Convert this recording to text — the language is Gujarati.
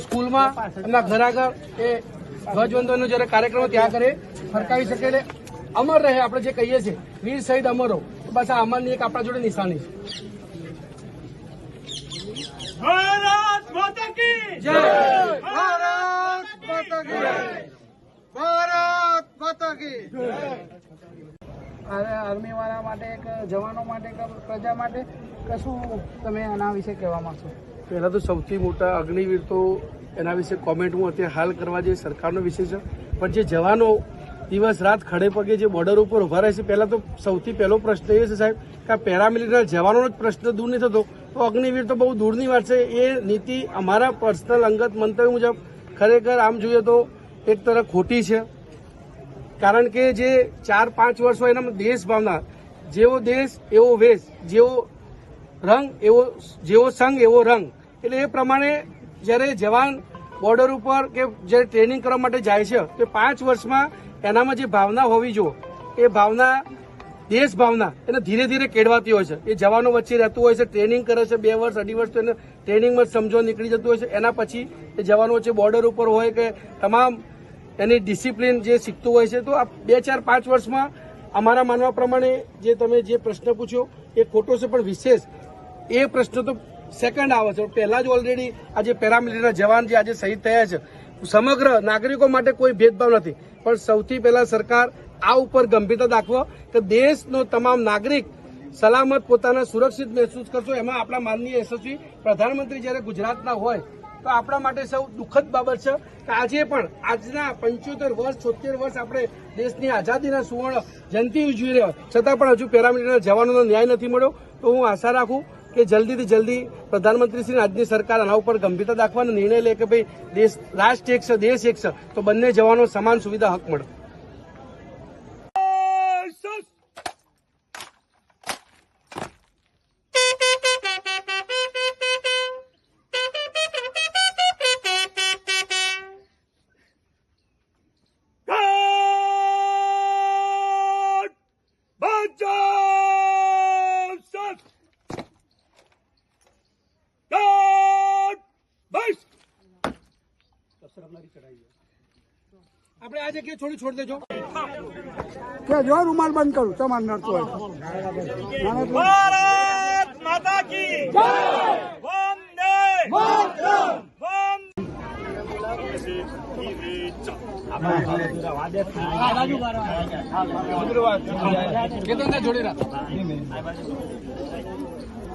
સ્કૂલમાં એમના ઘર આગળ એ ધ્વજવંદનનો જ્યારે કાર્યક્રમ ત્યાં કરે ફરકાવી શકે એટલે અમર રહે આપણે જે કહીએ છીએ. વીર શહીદ અમરો. બસ આ અમરની એક આપણા જોડે નિશાની છે. ભારત માતા કી જય! ભારત માતા કી ભારત માતા કી આર્મી વાળા માટે કે જવાનો માટે કે પ્રજા માટે કશું તમે આના વિશે કહેવા માંગશો? પહેલા તો સૌથી મોટા અગ્નિવીર તો એના વિશે કોમેન્ટ હું અત્યારે હાલ કરવા જે સરકારનો વિષય છે. પણ જે જવાનો દિવસ રાત ખડે પગે જે બોર્ડર ઉપર ઊભા રહે છે, પહેલા તો સૌથી પહેલો પ્રશ્ન એ છે સાહેબ કે આ પેરામિલિટરી જવાનોનો જ પ્રશ્ન દૂર નહીં થતો. તો અગ્નિવીર તો બહુ દૂરની વાત છે. એ નીતિ અમારા પર્સનલ અંગત મંતવ્ય મુજબ ખરેખર આમ જોઈએ તો એક તરફ ખોટી છે. કારણ કે જે ચાર પાંચ વર્ષ હોય એનામાં દેશ ભાવના, જેવો દેશ એવો વેશ, જેવો રંગ એવો, જેવો સંઘ એવો રંગ. એટલે એ પ્રમાણે જ્યારે જવાન બોર્ડર ઉપર કે જ્યારે ટ્રેનિંગ કરવા માટે જાય છે, તો પાંચ વર્ષમાં એનામાં જે ભાવના હોવી જોઈએ. એ ભાવના દેશ ભાવના એને ધીરે ધીરે કેળવાતી હોય છે. એ જવાનો વચ્ચે રહેતું હોય છે, ટ્રેનિંગ કરે છે, બે વર્ષ, અઢી વર્ષ તો એને ટ્રેનિંગમાં સમજો નીકળી જતું હોય છે. એના પછી એ જવાનો વચ્ચે બોર્ડર ઉપર હોય કે તમામ એની ડિસિપ્લિન જે શીખતું હોય છે, તો આ બે, ચાર, પાંચ વર્ષમાં અમારા માનવા પ્રમાણે જે તમે જે પ્રશ્ન પૂછ્યો, એ ખોટો છે, પણ વિશેષ એ પ્રશ્ન તો સેકન્ડ આવે છે. પહેલા જ ઓલરેડી આજે પેરામિલિટરી જવાન જે આજે શહીદ થયા છે, સમગ્ર નાગરિકો માટે કોઈ ભેદભાવ નથી. પણ સૌથી પહેલા સરકાર આ ઉપર ગંભીરતા દાખવો કે દેશનો તમામ નાગરિક સલામત પોતાના સુરક્ષિત મહેસૂસ કરશો. એમાં આપણા માનનીય યશસ્વી પ્રધાનમંત્રી જ્યારે ગુજરાતના હોય, તો આપણા માટે સૌ દુઃખદ બાબત છે કે આજે પણ આજના પંચોતેર વર્ષ છોતેર વર્ષ આપણે દેશની આઝાદીના સુવર્ણ જયંતિ ઉજવી રહ્યા છતાં પણ હજુ પેરામિલિટરના જવાનોનો ન્યાય નથી મળ્યો. તો હું આશા રાખું કે જલ્દીથી જલ્દી પ્રધાનમંત્રીશ્રી આજની સરકાર આના ઉપર ગંભીરતા દાખવાનો નિર્ણય લે કે ભાઈ દેશ, રાષ્ટ્ર એક છે, દેશ એક છે, તો બંને જવાનો સમાન સુવિધા હક મળે. આપણે આજે કે છોડી છોડી દેજો. કે જો રૂમાલ બંધ કરું તમારે નડતો હોય. ભારત માતા કી જય! વંદે! માતરમ જોડી રાખ.